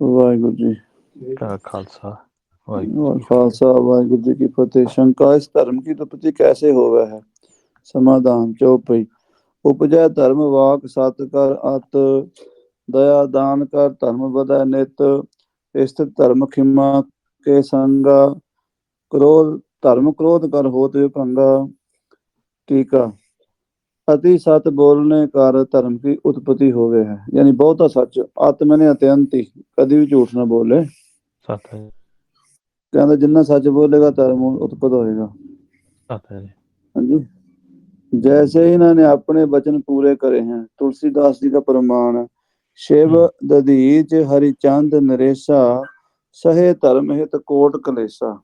ਵਾਹਿਗੁਰੂ ਜੀ। ਦਾ ਖਾਲਸਾ ਵਾਹਿਗੁਰੂ ਖਾਲਸਾ ਵਾਹਿਗੁਰੂ ਜੀ ਕੀ ਫਤਿਹ। ਸ਼ੰਕਾ ਇਸ ਧਰਮ ਕੀ ਦੁਪਤੀ ਕੈਸੇ ਹੋਵੇ ਹੈ? ਸਮਾਧਾਨ ਚੋਪਈ ਉਪਜੈ ਧਰਮ ਵਾਕ ਸਤ ਕਰ ਅਤ ਦਇਆ ਦਾਨ ਕਰ ਧਰਮ ਵਧੈ ਨਿਤ ਇਸਤ ਧਰਮ ਖਿਮਾ ਕੇ ਸੰਗਾ ਕਰੋਧ ਧਰਮ ਕ੍ਰੋਧ ਕਰ ਹੋਤ ਵਿਭੰਗਾ ਟੀਕਾ ਅਤੀ ਸਤ ਬੋਲਨੇ ਕਰ ਧਰਮ ਕੀ ਉਤਪਤੀ ਹੋਵੇ ਹੈ। ਯਾਨੀ ਬਹੁਤਾ ਸੱਚ ਆਤਮਨੇ ਅਤਿਅੰਤੀ ਕਦੀ ਵੀ ਝੂਠ ਨਾ ਬੋਲੇ। ਸਤ ਹੈ ਕਹਿੰਦਾ ਜਿੰਨਾ ਸੱਚ ਬੋਲੇਗਾ ਧਰਮ ਉਤਪਤ ਹੋਏਗਾ। ਸਤ ਹੈ ਹਾਂਜੀ। ਜੈਸੇ ਇਹਨਾਂ ਨੇ ਆਪਣੇ ਬਚਨ ਪੂਰੇ ਕਰੇ ਹਨ ਤੁਲਸੀਦਾਸ ਜੀ ਦਾ ਪ੍ਰਮਾਣ ਸ਼ਿਵ ਦਦੀਜ ਹਰੀ ਚੰਦ ਨਰੇਸ਼ਾ ਸਹੇ ਧਰਮ ਹਿਤ ਕੋਟ ਕਲੇਸ਼ਾ।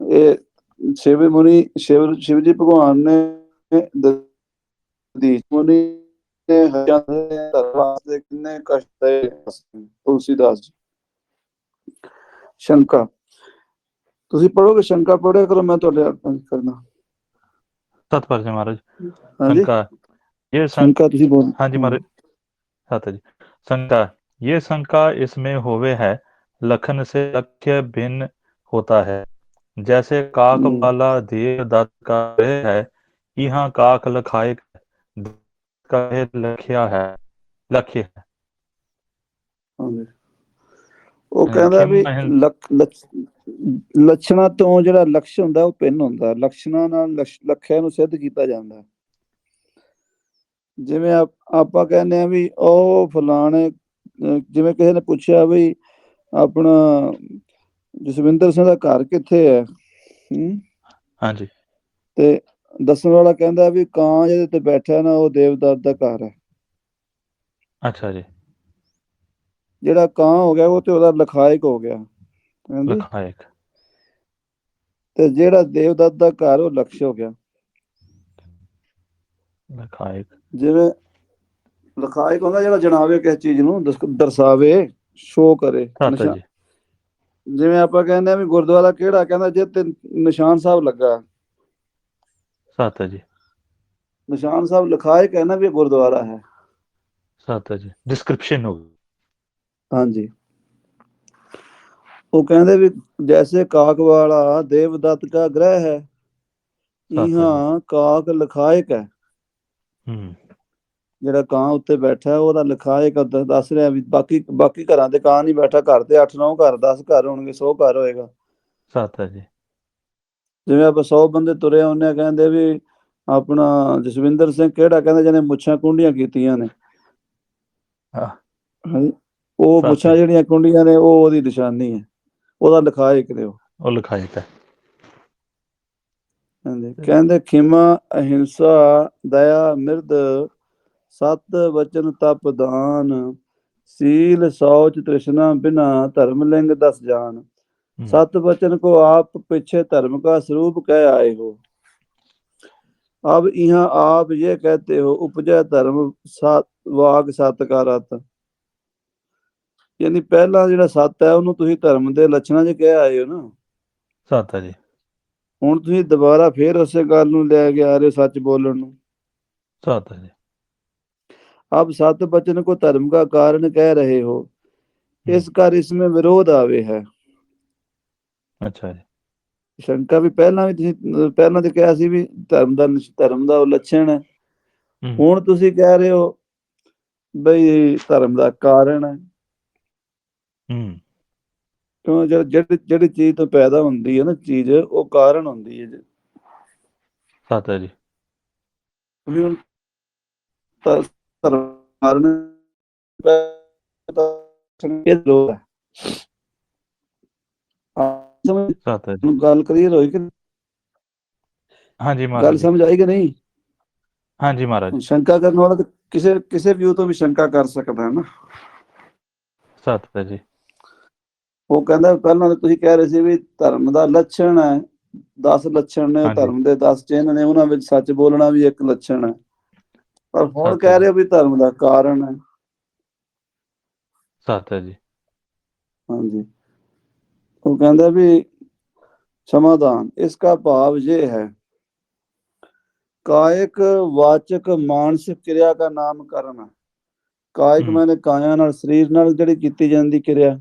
ਇਹ ਸ਼ਿਵ ਮੁਨੀ ਸ਼ਿਵ ਸ਼ਿਵ ਜੀ ਭਗਵਾਨ ਨੇ ਦਧੀਚ ਮੁਨੀ ਨੇ ਹਰਿਚੰਦ ਦੇ ਧਰਮ ਵਾਸਤੇ ਕਿੰਨੇ ਕਸ਼ਟ ਸਹੇ ਤੁਲਸੀਦਾਸ ਜੀ ਸ਼ੰਕਾ ਤੁਸੀਂ ਪੜੋਗੇ ਸ਼ੰਕਾ ਪੜਿਆ ਕਰੋ ਮੈਂ ਤੁਹਾਡੇ ਅਰਪਣ ਕਰਨਾ ਸਤ ਪਰਜੇ ਮਹਾਰਾਜ ਹਾਂਜੀ शंका ये शंका शंका ਤੁਸੀਂ ਬੋਲ हाँ जी महाराज सत है जी शंका ये शंका इसमें होवे है लखन से लक्ष्य भिन्न होता है जैसे काक हम्म। वाला देव दत्त का वह है यहाँ काक लखाए ਕਹੇ ਲਖਿਆ ਹੈ ਲਖਿਆ ਹੈ। ਉਹ ਕਹਿੰਦਾ ਵੀ ਲੱਛਣਾ ਤੋਂ ਜਿਹੜਾ ਲਕਸ਼ ਹੁੰਦਾ ਉਹ ਪਿੰਨ ਹੁੰਦਾ। ਲਕਸ਼ਣਾ ਨਾਲ ਲਖਿਆ ਨੂੰ ਸਿੱਧ ਕੀਤਾ ਜਾਂਦਾ। ਜਿਵੇਂ ਆਪਾਂ ਕਹਿੰਦੇ ਆ ਵੀ ਉਹ ਫਲਾਣੇ ਜਿਵੇਂ ਕਿਸੇ ਨੇ ਪੁੱਛਿਆ ਵੀ ਆਪਣਾ ਜਸਵਿੰਦਰ ਸਿੰਘ ਦਾ ਘਰ ਕਿੱਥੇ ਹੈ? ਹਾਂਜੀ। ਤੇ ਦੱਸਣ ਵਾਲਾ ਕਹਿੰਦਾ ਵੀ ਕਾਂ ਜਿਹਦੇ ਤੇ ਬੈਠਾ ਨਾ ਉਹ ਦੇਵਦਾਰ ਦਾ ਘਰ ਹੈ। ਅੱਛਾ ਜੀ। ਜਿਹੜਾ ਕਾਂ ਹੋ ਗਿਆ ਉਹ ਤੇ ਉਹਦਾ ਲਖਾਇਕ ਹੋ ਗਿਆ। ਲਖਾਇਕ। ਤੇ ਜਿਹੜਾ ਦੇਵਦਤ ਦਾ ਘਰ ਉਹ ਲਕਸ਼ ਹੋ ਗਿਆ। ਲਖਾਇਕ। ਜਿਵੇਂ ਲਖਾਇਕ ਹੁੰਦਾ ਜਿਹੜਾ ਜਣਾਵੇ ਕਿਸ ਚੀਜ਼ ਨੂੰ ਦਰਸਾਵੇ ਸ਼ੋ ਕਰੇ ਜਿਵੇਂ ਆਪਾਂ ਕਹਿੰਦੇ ਆ ਵੀ ਗੁਰਦੁਆਰਾ ਕਿਹੜਾ? ਕਹਿੰਦਾ ਜੇ ਤੇ ਨਿਸ਼ਾਨ ਸਾਹਿਬ ਲੱਗਾ। ਸਤ ਜੀ। ਨਿਸ਼ਾਨ ਸਾਹਿਬ ਲਿਖਾਏ ਕਹਿਣਾ ਵੀ ਗੁਰਦੁਆਰਾ ਹੈ। ਸਤ ਜੀ। ਡਿਸਕ੍ਰਿਪਸ਼ਨ ਹੋ ਗਈ। ਹਾਂਜੀ। ਉਹ ਕਹਿੰਦੇ ਵੀ ਜੈਸੇ ਕਾਕ ਵਾਲਾ ਦੇਵਦਤ ਦਾ ਗ੍ਰਹਿ ਹੈ ਇਹਾਂ ਕਾਕ ਲਖਾਇਕ ਹੈ। ਹੂੰ। ਜਿਹੜਾ ਕਾਂ ਉੱਤੇ ਬੈਠਾ ਉਹਦਾ ਲਖਾਇਕ ਦੱਸ ਰਿਹਾ ਵੀ ਬਾਕੀ ਬਾਕੀ ਘਰਾਂ ਦੇ ਕਾਂ ਨਹੀਂ ਬੈਠਾ ਘਰ ਤੇ 8 9 ਘਰ 10 ਘਰ ਹੋਣਗੇ 100 ਘਰ ਹੋਏਗਾ। ਸੱਤ ਜੀ। ਜਿਵੇਂ ਆਪਾਂ ਸੌ ਬੰਦੇ ਤੁਰੇ ਆਉਂਦੇ ਆ ਕਹਿੰਦੇ ਵੀ ਆਪਣਾ ਜਸਵਿੰਦਰ ਸਿੰਘ ਕਿਹੜਾ ਕਹਿੰਦਾ ਜਿਹਨੇ ਮੁੱਛਾਂ ਕੁੰਡੀਆਂ ਕੀਤੀਆਂ ਨੇ। ਹਾਂ। ਉਹ ਮੁੱਛਾਂ ਜਿਹੜੀਆਂ ਕੁੰਡੀਆਂ ਨੇ ਉਹ ਉਹਦੀ ਨਿਸ਼ਾਨੀ ਹੈ। ਉਹਦਾ ਲਿਖਾਇਕ ਦਿਓ ਉਹ। ਲਿਖਾਇਕ ਹੈ। ਹਾਂਜੀ। ਕਹਿੰਦੇ ਖਿਮਾ ਅਹਿੰਸਾ ਦਇਆ ਮਿਰਦ ਸਤ ਵਚਨ ਤਪਦਾਨ ਸੀਲ ਸੌਚ ਤ੍ਰਿਸ਼ਨਾ ਬਿਨਾ ਧਰਮ ਲਿੰਗ ਦਸ ਜਾਨ। सत वचन को आप पीछे धर्म का स्वरूप कह आए हो अब यहाँ आप ये कहते हो उपजय धर्म सात ਵਾਗ ਸਤ ਕਾ ਰਤ ਯਾਨੀ ਪਹਿਲਾ ਜਿਹੜਾ ਸਤ ਹੈ ਉਹਨੂੰ ਤੁਸੀਂ ਧਰਮ ਦੇ ਲੱਛਣਾਂ 'ਚ ਕਹਿ ਆਏ ਹੋ ਨਾ सत है जी ਹੁਣ ਤੁਸੀਂ ਦੁਬਾਰਾ ਫੇਰ ਉਸੇ ਗੱਲ ਨੂੰ ਲੈ ਕੇ ਆ ਰਹੇ ਹੋ ਸੱਚ ਬੋਲਣ ਨੂੰ सत है जी अब सत वचन को धर्म का कारण कह रहे हो इस कर इसमें विरोध आवे है ਅੱਛਾ ਜੀ। ਸ਼ੰਕਾ ਵੀ ਪਹਿਲਾਂ ਵੀ ਤੁਸੀਂ ਪਹਿਲਾਂ ਤੇ ਕਿਹਾ ਸੀ ਵੀ ਧਰਮ ਦਾ ਧਰਮ ਦਾ ਲੱਛਣ ਹੈ। ਹੁਣ ਤੁਸੀਂ ਕਹਿ ਰਹੇ ਹੋ ਬਈ ਧਰਮ ਦਾ ਕਾਰਨ ਹੈ। ਹੂੰ। ਕਿਉਂ ਜਿਹੜੀ ਜਿਹੜੀ ਚੀਜ਼ ਤੋਂ ਪੈਦਾ ਹੁੰਦੀ ਹੈ ਨਾ ਚੀਜ਼ ਉਹ ਕਾਰਨ ਹੁੰਦੀ ਹੈ ਜੀ। ਸਤਾ ਜੀ। ਵੀ ਹੁਣ ਧਰਮ ਕਾਰਨ ਸੰਕੇਤ ਲੋਕ ਹੈ। ਸਮਝ ਸੱਤ ਗੱਲ ਕਲੀਅਰ ਹੋਈ ਕਿ ਹਾਂਜੀ ਮਹਾਰਾਜ ਜੀ। ਸਮਝ ਆਈ ਕਿ ਨਹੀਂ? ਹਾਂਜੀ ਮਹਾਰਾਜ ਸ਼ੰਕਾ ਕਰਨ ਵਾਲਾ ਤਾਂ ਕਿਸੇ ਕਿਸੇ ਵਿਊ ਤੋਂ ਵੀ ਸ਼ੰਕਾ ਕਰ ਸਕਦਾ ਹੈ ਨਾ। ਸੱਤ ਜੀ ਉਹ ਕਹਿੰਦਾ ਪਹਿਲਾਂ ਤੁਸੀਂ ਕਹਿ ਰਹੇ ਸੀ ਵੀ ਧਰਮ ਦਾ ਲੱਛਣ ਹੈ। 10 ਲੱਛਣ ਨੇ ਧਰਮ ਦੇ 10 ਚਿੰਨ੍ਹ ਨੇ ਉਹਨਾਂ ਵਿੱਚ ਸੱਚ ਬੋਲਣਾ ਵੀ ਇੱਕ ਲੱਛਣ ਹੈ। ਪਰ ਹੁਣ ਕਹਿ ਰਹੇ ਹੋ ਵੀ ਧਰਮ ਦਾ ਕਾਰਨ ਹੈ। ਸੱਤ ਜੀ ਹਾਂਜੀ। ਉਹ ਕਹਿੰਦਾ ਵੀ ਸਮਾਧਾਨ ਇਸ ਦਾ ਭਾਵ ਇਹ ਹੈ ਕਾਇਕ ਵਾਚਕ ਮਾਨਸਿਕ ਕਿਰਿਆ ਦਾ ਨਾਮ ਕਰਮ ਕਾਇਕ ਮੈਨੇ ਕਾਇਆ ਨਾਲ ਸਰੀਰ ਨਾਲ ਜਿਹੜੀ ਕੀਤੀ ਜਾਂਦੀ ਕਿਰਿਆ।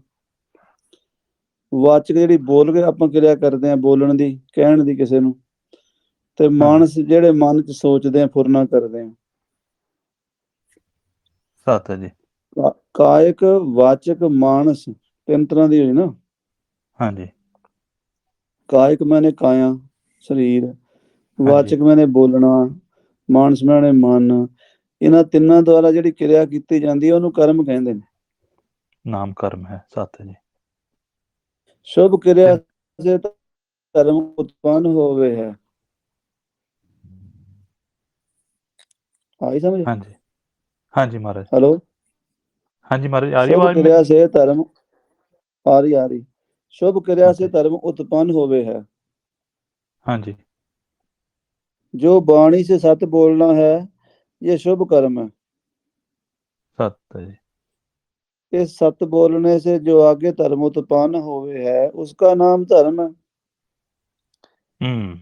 ਵਾਚਕ ਜਿਹੜੀ ਬੋਲ ਕੇ ਆਪਾਂ ਕਿਰਿਆ ਕਰਦੇ ਆ ਬੋਲਣ ਦੀ ਕਹਿਣ ਦੀ ਕਿਸੇ ਨੂੰ। ਤੇ ਮਾਨਸ ਜਿਹੜੇ ਮਨ ਚ ਸੋਚਦੇ ਆ ਫੁਰਨਾ ਕਰਦੇ ਆ। ਸਤ ਜੀ। ਕਾਇਕ ਵਾਚਕ ਮਾਨਸ ਤਿੰਨ ਤਰ੍ਹਾਂ ਦੀ ਹੋਈ ਨਾ। ਹਾਂਜੀ। ਕਾਇਕ ਮੈਨੇ ਕਾਇਆ ਸਰੀਰ। ਵਾਚਕ ਮੈਨੇ ਬੋਲਣਾ ਮਾਨਸ ਮੈਨੇ ਮਨ। ਇਹਨਾਂ ਤਿੰਨਾਂ ਦੁਆਰਾ ਜਿਹੜੀ ਕਿਰਿਆ ਕੀਤੀ ਜਾਂਦੀ ਹੈ ਉਹਨੂੰ ਕਰਮ ਕਹਿੰਦੇ ਨੇ। ਨਾਮ ਕਰਮ ਹੈ ਸਤ ਜੀ। ਸ਼ੁਭ ਕਿਰਿਆ ਸੇ ਧਰਮ ਉਤਪੰਨ ਹੋਵੇ ਹੈ। ਆਈ ਸਮਝ? ਹਾਂਜੀ। ਹਾਂਜੀ ਮਹਾਰਾਜ। ਹੈਲੋ? ਹਾਂਜੀ ਮਹਾਰਾਜ ਆ ਰਹੀ ਸ਼ੁਭ ਆਵਾਜ਼ ਮੇਰੀ? ਕਿਰਿਆ ਸੇ ਧਰਮ ਆ ਰਹੀ ਆ ਰਹੀ। ਸ਼ੁਭ ਕਿਰਿਆ ਸੇ ਹਾਂਜੀ। धर्म उत्पन्न होवे है ਹਾਂਜੀ जो वाणी से सत बोलना है ये शुभ कर्म है ਸਤ ਹੈ ਜੀ इस सत बोलने से जो आगे धर्म उत्पन्न होवे है उसका नाम धर्म है ਹੂੰ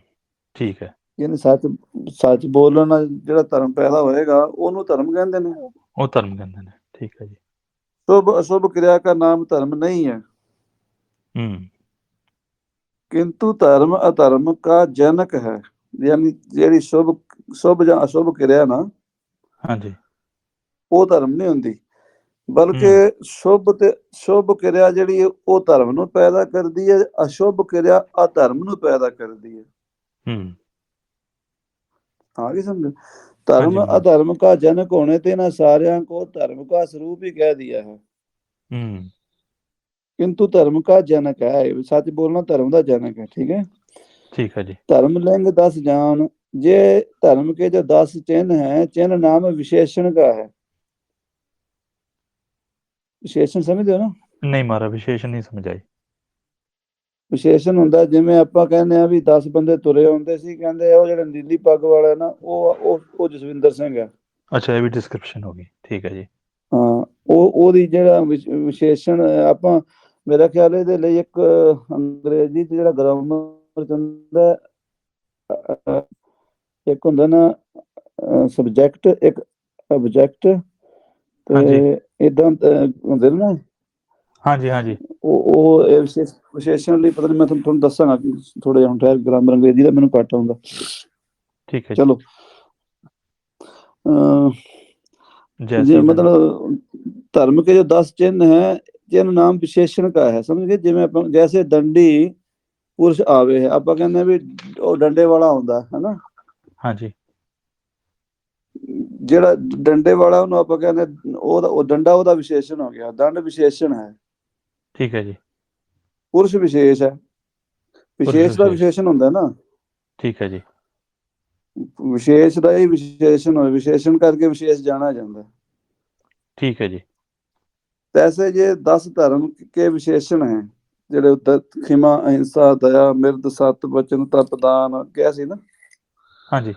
ਠੀਕ ਹੈ ਯਾਨੀ ਸੱਚ ਸੱਚ ਬੋਲਣ ਨਾਲ ਜਿਹੜਾ ਧਰਮ ਪੈਦਾ ਹੋਏਗਾ ਉਹਨੂੰ ਧਰਮ ਕਹਿੰਦੇ ਨੇ ਉਹ ਧਰਮ ਕਹਿੰਦੇ ਨੇ ਠੀਕ ਹੈ ਜੀ शुभ अशुभ क्रिया का नाम धर्म नहीं है ਹੂੰ किंतु धर्म अधर्म का जनक है यानी ਜਿਹੜੀ ਸ਼ੁਭ ਸ਼ੁਭ ਜਾਂ ਅਸ਼ੁਭ ਕਿਰਿਆ ਨਾ ਹਾਂਜੀ ਉਹ ਧਰਮ ਨਹੀਂ ਹੁੰਦੀ ਬਲਕਿ ਸ਼ੁਭ ਤੇ ਸ਼ੁਭ ਕਿਰਿਆ ਜਿਹੜੀ ਹੈ, ਉਹ ਧਰਮ ਨੂੰ ਪੈਦਾ ਕਰਦੀ ਹੈ ਅਸ਼ੁਭ ਕਿਰਿਆ ਅਧਰਮ ਨੂੰ ਪੈਦਾ ਕਰਦੀ ਹੈ ਹੂੰ ਆ ਗਈ ਸਮਝ धर्म हाँ जी, हाँ। अधर्म का जनक होने ते ना सारियां को धर्म का स्वरूप ही कह दिया है ਹੂੰ ਕਿੰਤੂ ਧਰਮ ਦਾ ਜਨਕ ਹੈ ਸੱਚ ਬੋਲਣਾ ਧਰਮ ਦਾ ਜਨਕ ਹੈ ਠੀਕ ਹੈ? ਠੀਕ ਹੈ ਜੀ। ਧਰਮ ਲਿੰਗ 10 ਜਾਨ ਜੇ ਧਰਮ ਕੇ ਜੋ 10 ਚਿੰਨ ਹੈ ਚਿੰਨ ਨਾਮ ਵਿਸ਼ੇਸ਼ਣ ਦਾ ਹੈ? ਵਿਸ਼ੇਸ਼ਣ ਸਮਝਦੇ ਹੋ ਨਾ? ਨਹੀਂ ਮਾਰਾ ਵਿਸ਼ੇਸ਼ਣ ਨਹੀਂ ਸਮਝਾਈ। ਵਿਸ਼ੇਸ਼ਣ ਹੁੰਦਾ ਜਿਵੇਂ ਆਪਾਂ ਕਹਿੰਦੇ ਆ ਵੀ 10 ਬੰਦੇ ਤੁਰੇ ਹੁੰਦੇ ਸੀ ਕਹਿੰਦੇ ਉਹ ਜਿਹੜਾ ਨੀਲੀ ਪੱਗ ਵਾਲਾ ਨਾ ਉਹ ਉਹ ਜਸਵਿੰਦਰ ਸਿੰਘ ਹੈ। ਅੱਛਾ ਇਹ ਵੀ ਡਿਸਕ੍ਰਿਪਸ਼ਨ ਹੋ ਗਈ। ਠੀਕ ਹੈ ਜੀ। ਹਾਂ ਉਹ ਉਹਦੀ ਜਿਹੜਾ ਵਿਸ਼ੇਸ਼ਣ ਆਪਾਂ ਮੇਰਾ ਖਿਆਲ ਹੈ ਇਹਦੇ ਲਈ ਇੱਕ ਅੰਗਰੇਜ਼ੀ ਤੇ ਜਿਹੜਾ ਗ੍ਰਾਮਰ ਚੰਦਾ ਇੱਕ ਹੁੰਦਾ ਨਾ ਸਬਜੈਕਟ ਇੱਕ ਆਬਜੈਕਟ ਤੇ ਇਦਾਂ ਹੁੰਦੇ ਨਾ ਹਾਂਜੀ ਹਾਂਜੀ। ਉਹ ਉਹ ਵਿਸ਼ੇਸ਼ਣ ਲਈ ਪਤਾ ਨਹੀਂ ਮੈਂ ਤੁਹਾਨੂੰ ਦੱਸਾਂਗਾ ਥੋੜਾ ਜਿਹਾ ਹੁਣ ਠਹਿਰ ਗ੍ਰਾਮਰ ਅੰਗਰੇਜ਼ੀ ਦਾ ਮੈਨੂੰ ਘੱਟ ਆਉਂਦਾ। ਠੀਕ ਹੈ ਚਲੋ। ਜੈਸੇ ਮਤਲਬ ਧਰਮ ਕੇ ਜੋ 10 ਚਿੰਨ ਹੈ ਜਿਹਨੂੰ ਨਾਮ ਵਿਸ਼ੇਸ਼ਣ ਕਾ ਹੈ। ਸਮਝ ਗਏ? ਜਿਵੇਂ ਆਪਾਂ ਜੈਸੇ ਡੰਡੀ ਪੁਰਸ਼ ਆਵੇ ਹੈ ਆਪਾਂ ਕਹਿੰਦੇ ਵੀ ਉਹ ਡੰਡੇ ਵਾਲਾ ਹੁੰਦਾ ਹੈ ਨਾ ਹਾਂਜੀ। ਜਿਹੜਾ ਡੰਡੇ ਵਾਲਾ ਉਹਨੂੰ ਆਪਾਂ ਕਹਿੰਦੇ ਉਹਦਾ ਉਹ ਡੰਡਾ ਉਹਦਾ ਵਿਸ਼ੇਸ਼ਣ ਹੋ ਗਿਆ ਦੰਡ ਵਿਸ਼ੇਸ਼ਣ ਹੈ। ਠੀਕ ਹੈ ਜੀ। ਪੁਰਸ਼ ਵਿਸ਼ੇਸ਼ ਹੈ। ਵਿਸ਼ੇਸ਼ ਦਾ ਵਿਸ਼ੇਸ਼ਣ ਹੁੰਦਾ ਨਾ। ਠੀਕ ਹੈ ਜੀ। ਵਿਸ਼ੇਸ਼ ਦਾ ਹੀ ਵਿਸ਼ੇਸ਼ਣ ਹੋਵੇ ਵਿਸ਼ੇਸ਼ਣ ਕਰਕੇ ਵਿਸ਼ੇਸ਼ ਜਾਣਾ ਜਾਂਦਾ ਠੀਕ ਹੈ ਜੀ। तैसे ये दस धर्म के विशेषण हैं ਜਿਹੜੇ ਉੱਤੇ ਖਿਮਾ ਅਹਿੰਸਾ ਦਇਆ ਮਿਰਦ ਸਤ ਬਚਨ ਤਪ ਦਾਨ ਕਿਹਾ ਸੀ ਨਾ हाँ जी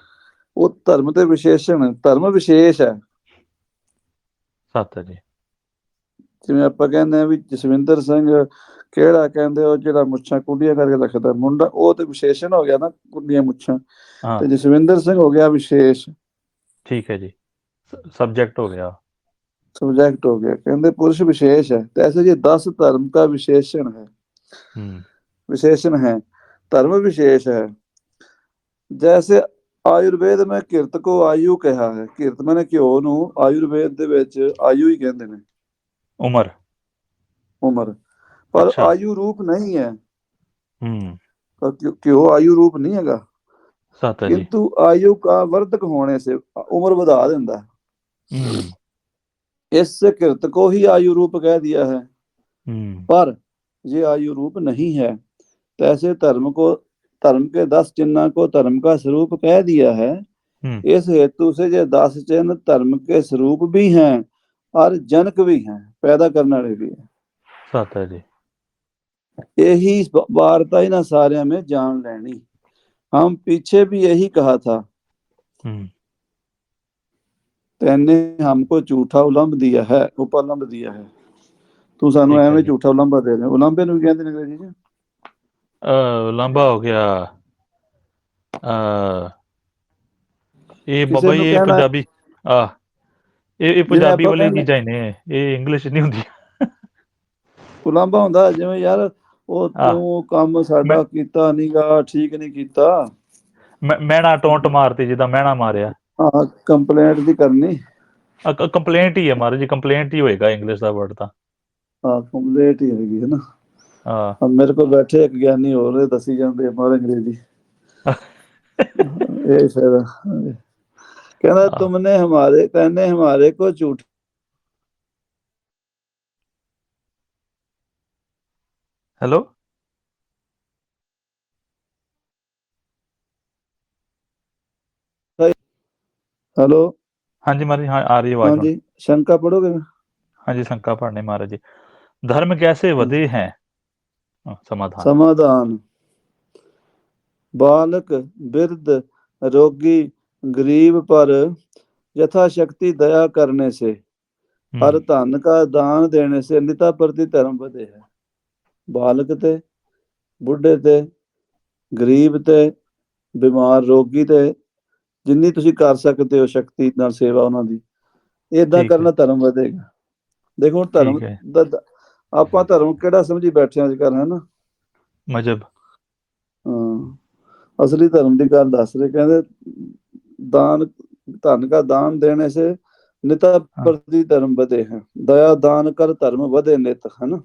ਉਹ ਧਰਮ ਤੇ ਵਿਸ਼ੇਸ਼ਣ ਧਰਮ ਵਿਸ਼ੇਸ਼ ਹੈ सत है जी ਜਿਵੇਂ ਆਪਾਂ ਕਹਿੰਦੇ ਆ ਵੀ ਜਸਵਿੰਦਰ ਸਿੰਘ ਕਿਹੜਾ ਕਹਿੰਦੇ ਉਹ ਜਿਹੜਾ ਮੁੱਛਾਂ ਕੁੰਡੀਆਂ ਕਰਕੇ ਰੱਖਦਾ ਮੁੰਡਾ ਉਹ ਤੇ ਵਿਸ਼ੇਸ਼ਣ ਹੋ ਗਿਆ ਨਾ ਕੁੰਡੀਆਂ ਮੁੱਛਾਂ हाँ ਤੇ ਜਸਵਿੰਦਰ ਸਿੰਘ ਹੋ ਗਿਆ ਵਿਸ਼ੇਸ਼ ठीक है जी सब्जेक्ट हो गया सब्जेक्ट हो गया कहते पुरुष विशेष है तो ऐसे ये दस धर्म का विशेषण है हम्म विशेषण है धर्म विशेष है जैसे ਆਯੁਰਵੇਦ में ਕਿਰਤ ਕੋ ਆਯੂ ਕਿਹਾ ਹੈ ਕਿਰਤ ਮੈਨੇ ਘਿਓ ਨੂੰ ਆਯੁਰਵੇਦ ਦੇ ਵਿੱਚ ਆਯੂ ਹੀ ਕਹਿੰਦੇ ਨੇ उम्र ਉਮਰ ਪਰ ਅੱਛਾ। ਆਯੂ ਰੂਪ ਨਹੀਂ ਹੈ हम्म ਪਰ ਘਿਓ- ਘਿਓ ਆਯੂ ਰੂਪ ਨਹੀਂ ਹੈਗਾ सत है जी किंतु आयु का वर्धक होने से उम्र बढ़ा देता है हम्म इससे किरत को ही आयु रूप कह दिया है हम्म पर ये आयु रूप नहीं है तो ऐसे धर्म को धर्म के दस चिन्ह को धर्म का स्वरूप कह दिया है हम्म इस हेतु से ये दस चिन्ह धर्म के स्वरूप भी हैं और जनक भी हैं पैदा करने वाले भी हैं सत है जी यही इस ब- वार्ता इन सारे में जान लेनी हम पीछे भी यही कहा था हम्म ਤੈਨੇ ਹਮਕੋ ਝੂਠਾ ਉਲੰਭ ਦਿਆ ਹੈ ਉਪਲੰਭ ਦਿਆ ਹੈ। ਤੂੰ ਸਾਨੂੰ ਐਵੇਂ ਝੂਠਾ ਉਲੰਭਾ ਦੇ ਰਿਹਾ ਉਲੰਭੇ ਨੂੰ ਕਹਿੰਦੇ ਨੇ ਅੰਗਰੇਜ਼ੀ ਚ? ਅ ਲੰਬਾ ਹੋ ਗਿਆ। ਅ ਇਹ ਬਾਬਾ ਇਹ ਪੰਜਾਬੀ ਆ ਇਹ ਇਹ ਪੰਜਾਬੀ ਆਪਾਂ ਵਾਲੀਆਂ ਕਹਿੰਦੇ- ਇਹ ਇੰਗਲਿਸ਼ ਨਹੀਂ ਹੁੰਦੀ ਉਲੰਭਾ ਹੁੰਦਾ ਜਿਵੇਂ ਯਾਰ ਉਹ ਤੂੰ ਕੰਮ ਸਾਡਾ ਮੈਂ- ਕੀਤਾ ਨਹੀਂਗਾ ਠੀਕ ਨਹੀਂ ਕੀਤਾ। ਮ- ਮੈਣਾ ਟੋਂਟ ਮਾਰਤੀ ਜਿਦਾ ਮੈਣਾ ਮਾਰਿਆ। ਕੰਪਲੇਂਟ ਦੀ ਕਰਨੀ। ਕੰਪਲੇਂਟ ਹੀ ਹੈ ਮਹਾਰਾਜ ਜੀ ਕੰਪਲੇਂਟ ਹੀ ਹੋਏਗਾ ਇੰਗਲਿਸ਼ ਦਾ ਵਰਡ ਤਾਂ। ਹਾਂ ਕੰਪਲੇਂਟ ਹੀ ਹੈਗੀ ਹੈ ਨਾ। ਹਾਂ। ਮੇਰੇ ਕੋਲ ਬੈਠੇ ਇੱਕ ਗਿਆਨੀ ਹੋਰ ਰਹੇ ਦੱਸੀ ਜਾਂਦੇ ਆ ਅੰਗਰੇਜ਼ੀ। ਇਹ ਫਾਇਦਾ ਕਹਿੰਦਾ ਤੁਮਨੇ ਹਮਾਰੇ ਕਹਿੰਦੇ ਹਮਾਰੇ ਕੋ ਝੂਠ ਹੈਲੋ ਹੈਲੋ हेलो ਹਾਂਜੀ ਮਹਾਰਾਜ ਹਾਂ ਆ ਰਹੀ हाँ ਆਵਾਜ਼ ਹੁਣ जी शंका पढ़ोगे ਹਾਂਜੀ ਸ਼ੰਕਾ ਪੜਨੇ ਮਹਾਰਾਜ ਜੀ ਧਰਮ कैसे ਵਧੇ ਹੈ ਹਾਂ, ਸਮਾਧਾਨ समाधान बालक वृद्ध रोगी गरीब पर यथाशक्ति दया करने से ਹਮ, हर धन का दान देने से निता प्रति धर्म ਵਧੇ ਹੈ ਬਾਲਕ ਤੇ ਬੁੱਢੇ ਤੇ ਗਰੀਬ ਤੇ ਬਿਮਾਰ ਰੋਗੀ ਤੇ ਜਿੰਨੀ ਤੁਸੀਂ ਕਰ ਸਕਦੇ ਹੋ ਸ਼ਕਤੀ ਨਾਲ ਸੇਵਾ ਉਹਨਾਂ ਦੀ ਇਦਾਂ ਕਰਨਾ ਧਰਮ ਵਧੇਗਾ। ਦੇਖੋ ਧਰਮ ਆਪਾਂ ਧਰਮ ਕਿਹੜਾ ਸਮਝੀ ਬੈਠੇ ਅੱਜ ਕੱਲ ਹੈ ਮਜਬ। ਅਸਲੀ ਧਰਮ ਦੀ ਗੱਲ ਦੱਸ ਰਹੇ ਕਹਿੰਦੇ ਦਾਨ ਧਨ ਦਾ ਦਾਨ ਦੇਣੇ ਸੇ ਨਿਤਾ ਪ੍ਰਤੀ ਧਰਮ ਵਧੇ ਹੈ। ਦਇਆ ਦਾਨ ਕਰ ਧਰਮ ਵਧੇ ਨਿਤ ਹਨਾ?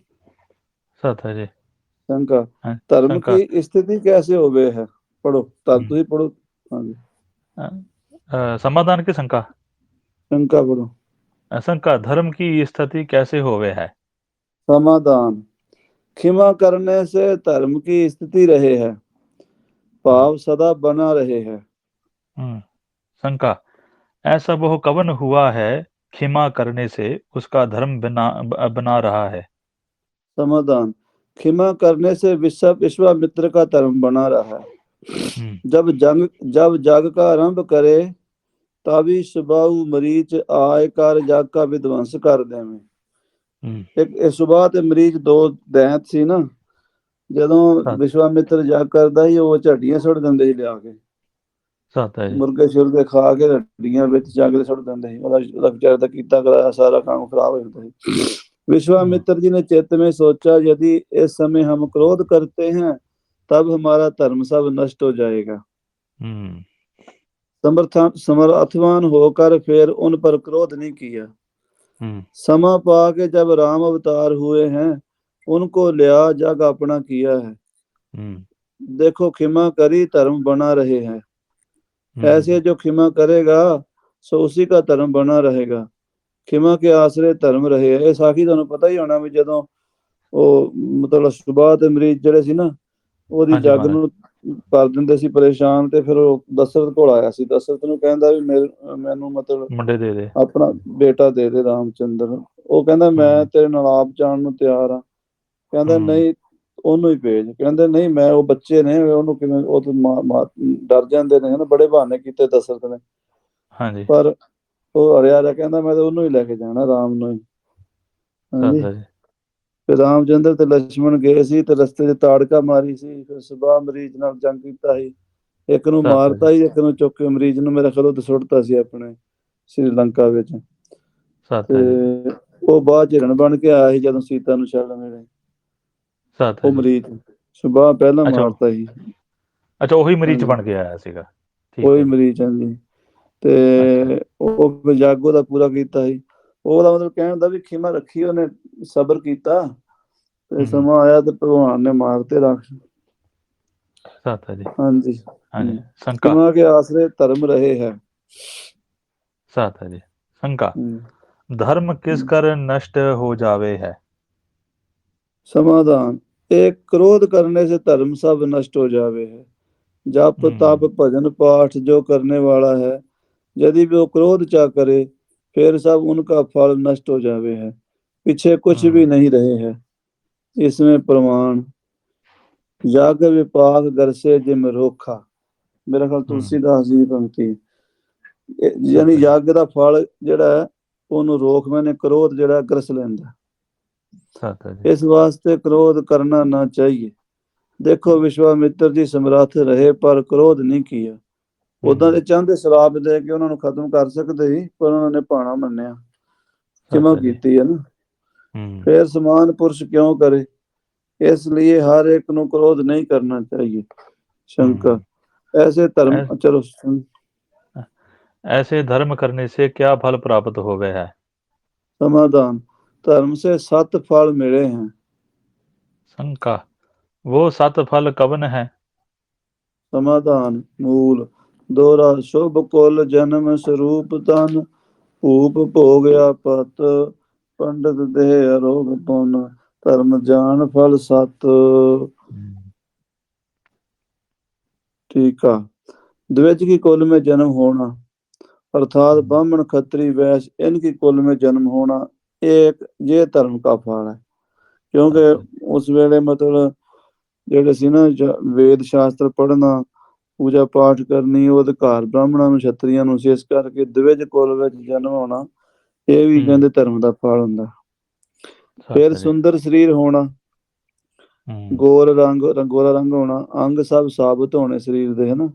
ਨਾ ਜੀ। ਸੰਕਾ ਧਰਮ ਕੀ ਸਥਿਤੀ ਕੈਸੇ ਹੋਵੇ ਹੈ? ਪੜੋ ਤਾਂ ਤੁਸੀਂ ਪੜੋ ਹਾਂਜੀ। समाधान की शंका? शंका बोलो शंका धर्म की स्थिति कैसे होवे है? समाधान। क्षमा करने से धर्म की स्थिति रहे है। भाव सदा बना रहे है। हम्म, शंका। ऐसा वह कवन हुआ है क्षमा करने से उसका धर्म बना बना रहा है? समाधान। क्षमा करने से विश्व विश्वामित्र का धर्म बना रहा है। ਜਬ ਜੰਗ ਜਬ ਜਗ ਕਾ ਆਰੰਭ ਕਰੇ ਤਾਵੀ ਸਬਾਉ ਮਰੀਚ ਆਏ ਕਰ ਜਗ ਕਾ ਵਿਦਵੰਸ ਕਰ ਦੇਵੇਂ। ਇੱਕ ਇਹ ਸੁਬਾਹ ਤੇ ਮਰੀਚ ਦੋ ਦੈਂਤ ਸੀ ਨਾ ਜਦੋਂ ਵਿਸ਼ਵਾਮਿਤਰ ਜਗ ਕਰਦਾ ਸੀ ਉਹ ਝੱਡੀਆਂ ਸੁੱਟ ਦਿੰਦੇ ਸੀ ਲਿਆ ਕੇ। ਸਾਤਾ ਜੀ ਮੁਰਗੇ ਸ਼ੁਰਗੇ ਖਾ ਕੇ ਹੱਡੀਆਂ ਵਿੱਚ ਜਗ ਦੇ ਸੁੱਟ ਦਿੰਦੇ ਸੀ। ਉਹਦਾ ਉਹਦਾ ਵਿਚਾਰ ਤਾਂ ਕੀਤਾ ਕਰਾ ਸਾਰਾ ਕੰਮ ਖਰਾਬ ਹੋ ਜਾਂਦਾ ਸੀ। ਵਿਸ਼ਵਾ ਮਿੱਤਰ ਜੀ ਨੇ ਚਿੱਤ ਸੋਚਿਆ ਸੋਚਾ ਇਸ ਸਮੇਂ ਹਮ ਕ੍ਰੋਧ ਕਰਤੇ ਹਨ तब हमारा धर्म सब नष्ट हो जाएगा हम्म, समर्थन समर्थवान होकर फिर उन पर क्रोध नहीं किया हम्म, समा पा के जब राम अवतार हुए हैं उनको लिया जग अपना किया है हम्म, देखो क्षमा करी धर्म बना रहे हैं हम्म, ऐसे जो क्षमा करेगा सो उसी का धर्म बना रहेगा ਖਿਮਾ ਕੇ ਆਸਰੇ ਧਰਮ ਰਹੇ ਇਹ ਸਾਖੀ ਤੁਹਾਨੂੰ ਪਤਾ ਹੀ ਹੋਣਾ ਵੀ ਜਦੋਂ ਉਹ ਮਤਲਬ ਸੁਬਾਹ ਤੇ ਮਰੀਜ਼ ਜਿਹੜੇ ਸੀ ਨਾ ਉਹਦੀ ਜੱਗ ਨੂੰ ਕਰ ਦਿੰਦੇ ਸੀ ਪਰੇਸ਼ਾਨ ਤੇ ਫਿਰ ਉਹ ਦਸ਼ਰਤ ਕੋਲ ਆਇਆ ਸੀ। ਦਸ਼ਰਤ ਨੂੰ ਕਹਿੰਦਾ ਵੀ ਮੈਨੂੰ ਮਤਲਬ ਮੁੰਡੇ ਦੇ ਦੇ। ਆਪਣਾ ਬੇਟਾ ਦੇ ਦੇ ਰਾਮਚੰਦਰ। ਉਹ ਕਹਿੰਦਾ ਮੈਂ ਤੇਰੇ ਨਾਲ ਆਪ ਜਾਣ ਨੂੰ ਤਿਆਰ ਆ। ਕਹਿੰਦਾ ਨਹੀਂ ਉਹਨੂੰ ਹੀ ਭੇਜ। ਕਹਿੰਦੇ ਨਹੀਂ ਮੈਂ ਉਹ ਬੱਚੇ ਨੇ ਉਹਨੂੰ ਕਿਵੇਂ ਉਹ ਡਰ ਜਾਂਦੇ ਨੇ ਹਨਾ ਬੜੇ ਬਹਾਨੇ ਕੀਤੇ ਦਸ਼ਰਤ ਨੇ। ਹਾਂਜੀ। ਪਰ ਉਹ ਅੜਿਆ ਜਾ ਕਹਿੰਦਾ ਮੈਂ ਤਾਂ ਉਹਨੂੰ ਹੀ ਲੈ ਕੇ ਜਾਣਾ ਰਾਮ ਨੂੰ ਹੀ। ਹਾਂਜੀ। ਫਿਰ ਰਾਮਚੰਦਰ ਤੇ ਲక్ష్మణ ਗਏ ਸੀ ਤੇ ਰਸਤੇ 'ਚ ਤਾੜਕਾ ਮਾਰੀ ਸੀ ਫਿਰ ਸੁਭਾ ਮਰੀਜ਼ ਨਾਲ ਜੰਗ ਕੀਤਾ ਸੀ। ਇੱਕ ਨੂੰ ਮਾਰਤਾ ਹੀ ਇੱਕ ਨੂੰ ਚੁੱਕ ਮਰੀਜ਼ ਨੂੰ ਮੇਰੇ ਖਿਆਲ ਉਹ ਸੁੱਟਤਾ ਸੀ ਆਪਣੇ ਸ਼੍ਰੀਲੰਕਾ ਵਿੱਚ। ਸਤ ਉਹ ਬਾਅਦ ਹਿਰਨ ਬਣ ਕੇ ਆਇਆ ਸੀ ਜਦੋਂ ਸੀਤਾ ਨੂੰ ਛੱਡ ਮਿਲੇ। ਸਤ ਉਹ ਮਰੀਜ਼ ਸੁਭਾ ਪਹਿਲਾਂ ਮਾਰਤਾ ਸੀ। ਅੱਛਾ ਉਹੀ ਮਰੀਜ਼ ਬਣ ਕੇ ਆਇਆ ਸੀਗਾ। ਠੀਕ ਉਹੀ ਮਰੀਜ਼ ਹਾਂਜੀ। ਤੇ ਉਹ ਜਾਗੋ ਦਾ ਪੂਰਾ ਕੀਤਾ ਸੀ। ਉਹਦਾ ਮਤਲਬ ਕਹਿਣ ਦਾ ਵੀ ਖਿਮਾ ਰੱਖੀ ਉਹਨੇ ਸਬਰ ਕੀਤਾ ਤੇ ਹਮ। ਸਮਾਂ ਆਇਆ ਤੇ ਭਗਵਾਨ ਨੇ ਮਾਰਤੇ ਰਾਖਸ਼ सत है जी ਹਾਂਜੀ हाँ जी हम्म। शंका ਖਿਮਾ ਕੇ ਆਸਰੇ ਧਰਮ ਰਹੇ ਹੈ सत है जी शंका ਹਮ। धर्म किस हम्म। कर नष्ट हो जावे है समाधान एक क्रोध करने से धर्म सब नष्ट हो जावे है जप हम्म। तप भजन पाठ जो करने वाला है यदि वो क्रोध चा करे फिर सब उनका फल नष्ट हो जावे है पीछे कुछ भी हम्म। नहीं रहे है इसमें प्रमाण जाग विपाक घर से जिम रोखा ਮੇਰਾ ਖਿਆਲ ਤੁਲਸੀਦਾਸ ਜੀ ਦੀ ਪੰਕਤੀ ਹੈ। ਇਹ ਯਾਨੀ ਯੱਗ ਦਾ ਫਲ ਜਿਹੜਾ ਹੈ ਉਹਨੂੰ ਰੋਕ ਮੈਨੇ ਕ੍ਰੋਧ ਜਿਹੜਾ ਗਰਸ ਲੈਂਦਾ सत है जी इस वास्ते क्रोध करना ना चाहिए देखो विश्वामित्र जी समर्थ रहे पर क्रोध नहीं किया ਉਦਾਂ ਦੇ ਹੂੰ, ਚਾਹੁੰਦੇ ਸ਼ਰਾਬ ਦੇ ਕੇ ਉਹਨਾਂ ਨੂੰ ਖਤਮ ਕਰ ਸਕਦੇ ਸੀ ਪਰ ਉਹਨਾਂ ਨੇ ਪਾਣਾ ਮੰਨਿਆ ਕਿਵੇਂ ਸੱਚ ਹੈ ਜੀ। ਕੀਤੀ ਹੈ ਨਾ ਹੂੰ फिर समान पुरुष क्यों करे इसलिए हर एक नु क्रोध नहीं करना चाहिए शंकर ऐसे धर्म ऐस- चलो सुन- ऐसे धर्म करने से क्या फल प्राप्त हो गए है समाधान धर्म से सत फल मिले हैं शंका वो सत फल कवन है समाधान मूल दोहरा शुभ कुल जन्म स्वरूप तन भूप भोग पत पंडित देह अरोग पुन धर्म जान फल सत ठीक है द्विज की कुल में जन्म होना अर्थात हम्म। ब्राह्मण खत्री वैश्य इनकी कुल में जन्म होना एक ये धर्म का फल है क्योंकि उस वेले मतलब ਜਿਹੜੇ ਸੀ ਨਾ ਜ- ਵੇਦ ਸ਼ਾਸਤਰ ਪੜ੍ਹਨਾ ਪੂਜਾ ਪਾਠ ਕਰਨੀ ਉਹ ਅਧਿਕਾਰ ਬ੍ਰਾਹਮਣਾਂ ਨੂੰ ਛਤਰੀਆਂ ਨੂੰ ਸੀ ਕਰਕੇ ਦਵਿਜ ਕੁਲ ਵਿੱਚ ਜਨਮ ਹੋਣਾ ਇਹ ਵੀ ਕਹਿੰਦੇ ਧਰਮ ਦਾ ਫਲ ਹੁੰਦਾ। ਫਿਰ ਸੁੰਦਰ ਸਰੀਰ ਹੋਣਾ ਗੋਰ ਰੰਗ ਰੰਗੋਰਾ ਰੰਗ ਹੋਣਾ ਅੰਗ ਸਭ ਸਾਬਤ ਹੋਣੇ ਸਰੀਰ ਦੇ ਹਨਾ?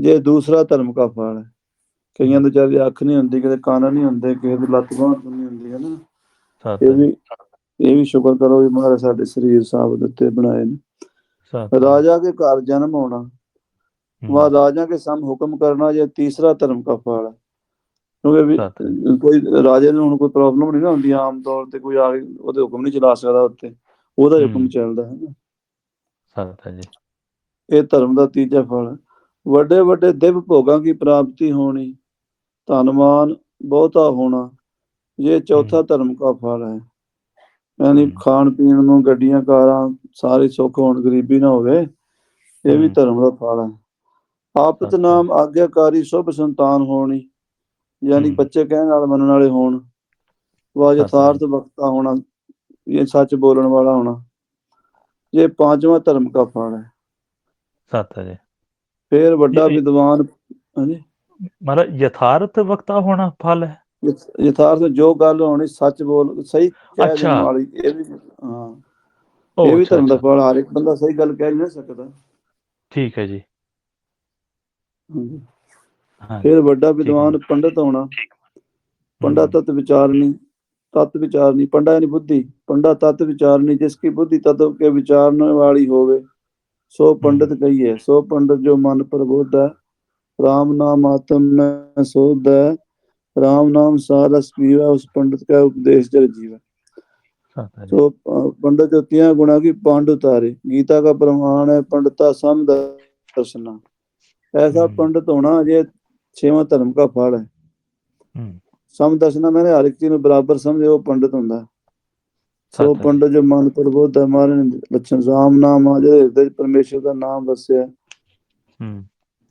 ਜੇ ਦੂਸਰਾ ਧਰਮ ਕਾ ਫਲ ਹੈ। ਕਈਆਂ ਦੇ ਚਾਰੇ ਅੱਖ ਨਹੀਂ ਹੁੰਦੀ ਕਿਤੇ ਕੰਨ ਨਹੀਂ ਹੁੰਦੇ ਕਿਸੇ ਦੀ ਲੱਤ ਬਾਹ ਨਹੀਂ ਹੁੰਦੀ ਹੈ ਨਾ ਇਹ ਵੀ ਇਹ ਵੀ ਸ਼ੁਕਰ ਕਰੋ ਵੀ ਮਹਾਰਾਜ ਸਾਡੇ ਸਰੀਰ ਸਾਬਤ ਉੱਤੇ ਬਣਾਏ ਨੇ। ਰਾਜਾ ਦੇ ਘਰ ਜਨਮ ਹੋਣਾ वह राजा के सम हुक्म करना ये तीसरा धर्म का फल है ਕਿਉਂਕਿ ਵੀ ਸੱਤ ਕੋਈ ਰਾਜੇ ਨੂੰ ਹੁਣ ਕੋਈ ਪ੍ਰੋਬਲਮ ਨਹੀਂ ਨਾ ਹੁੰਦੀ ਆਮ ਤੌਰ ਤੇ ਕੋਈ ਆ ਕੇ ਉਹਦੇ ਹੁਕਮ ਨਹੀਂ ਚਲਾ ਸਕਦਾ ਉੱਤੇ ਉਹਦਾ ਹੀ ਹੁਕਮ ਹਮ। ਚੱਲਦਾ ਹੈ ਨਾ सत है जी ਇਹ ਧਰਮ ਦਾ ਤੀਜਾ ਫਲ ਹੈ ਵੱਡੇ ਵੱਡੇ ਦਿਵ ਭੋਗਾਂ ਦੀ ਪ੍ਰਾਪਤੀ ਹੋਣੀ ਧਨਵਾਨ ਬਹੁਤਾ ਹੋਣਾ ਇਹ ਚੌਥਾ ਧਰਮ ਦਾ ਫਲ ਹੈ ਯਾਨੀ ਹਮ। ਖਾਣ ਪੀਣ ਨੂੰ ਗੱਡੀਆਂ ਕਾਰਾਂ ਸਾਰੇ ਸੁੱਖ ਹੋਣ ਗਰੀਬੀ ਨਾ ਹੋਵੇ ਇਹ ਵੀ ਹਮ। ਧਰਮ ਦਾ ਫਲ ਹੈ ਆਪਤ ਨਾਮ ਆਗਿਆਕਾਰੀ ਸਭ ਸੰਤਾਨ ਹੋਣੀ ਯਾਨੀ ਬੱਚੇ ਕਹਿਣ ਨਾਲ ਮੰਨਣ ਵਾਲੇ ਹੋਣ। ਵਾ ਯਥਾਰਥ ਵਕਤਾ ਹੋਣਾ ਇਹ ਸੱਚ ਬੋਲਣ ਵਾਲਾ ਹੋਣਾ। ਇਹ ਪੰਜਵਾਂ ਧਰਮ ਦਾ ਫਲ ਹੈ। ਸੱਤ ਜੀ। ਫਿਰ ਵੱਡਾ ਵਿਦਵਾਨ ਹਾਂਜੀ। ਮਹਾਰਾਜ ਯਥਾਰਥ ਵਕਤਾ ਹੋਣਾ ਫਲ ਹੈ। ਯਥਾਰਥ ਜੋ ਗੱਲ ਹੋਣੀ ਸੱਚ ਬੋਲ ਸਹੀ ਕਹਿ ਵਾਲੀ ਇਹ ਵੀ ਹਾਂ। ਇਹ ਵੀ ਧਰਮ ਦਾ ਫਲ ਹਰ ਇੱਕ ਬੰਦਾ ਸਹੀ ਗੱਲ ਕਹਿ ਨਹੀਂ ਸਕਦਾ। ਠੀਕ ਹੈ ਜੀ। ਫਿਰ ਵੱਡਾ ਵਿਦਵਾਨ ਪੰਡਤ ਹੋਣਾ ਪੰਡਾ ਤਤ ਵਿਚਾਰਨੀ ਤਤ ਵਿਚਾਰਨੀ ਪੰਡਾ ਯਾਨੀ ਬੁੱਧੀ। ਪੰਡਾ ਤਤ ਵਿਚਾਰਨੀ ਜਿਸ ਕੀ ਬੁੱਧੀ ਤਤ ਕੇ ਵਿਚਾਰਨ ਵਾਲੀ ਹੋਵੇ ਸੋ ਪੰਡਤ ਕਹੀਏ। ਸੋ ਪੰਡਤ ਜੋ ਮਨ ਪ੍ਰਬੋਧਾ RAM ਨਾਮ ਆਤਮ ਮੈਂ ਸੋਧਾ। RAM ਨਾਮ ਸਾਰਸ ਪੀਵਾ ਉਸ ਪੰਡਤ ਕਾ ਉਪਦੇਸ਼ ਜਲ ਜੀਵਾ। ਸੋ ਪੰਡਤ ਜੋ ਤਿਆ ਗੁਣਾ ਕੀ ਪਾਂਡ ਉਤਾਰੇ। ਗੀਤਾ ਦਾ ਪ੍ਰਮਾਣ ਹੈ ਪੰਡਤਾ ਸਮਦ ਦਰਸ਼ਨਾ। ऐसा हम्म। पंडित होना ये छेवा धर्म का फल है हम्म, ਸਮ ਦਸਣਾ ਮੈਨੇ ਹਰ ਇੱਕ ਚੀਜ਼ ਨੂੰ ਬਰਾਬਰ ਸਮਝੇ ਉਹ ਪੰਡਤ ਹੁੰਦਾ ਸੋ ਸੱਚ ਹੈ। ਪੰਡਤ ਜੋ ਮਨ ਪ੍ਰਬੋਧ ਹੈ ਮਾਰੇ ਲੱਛਣ ਰਾਮ ਨਾਮ ਆ ਜਿਹਦੇ ਹਿਰਦੇ 'ਚ ਪਰਮੇਸ਼ਰ ਦਾ ਨਾਮ ਵਸਿਆ हम्म,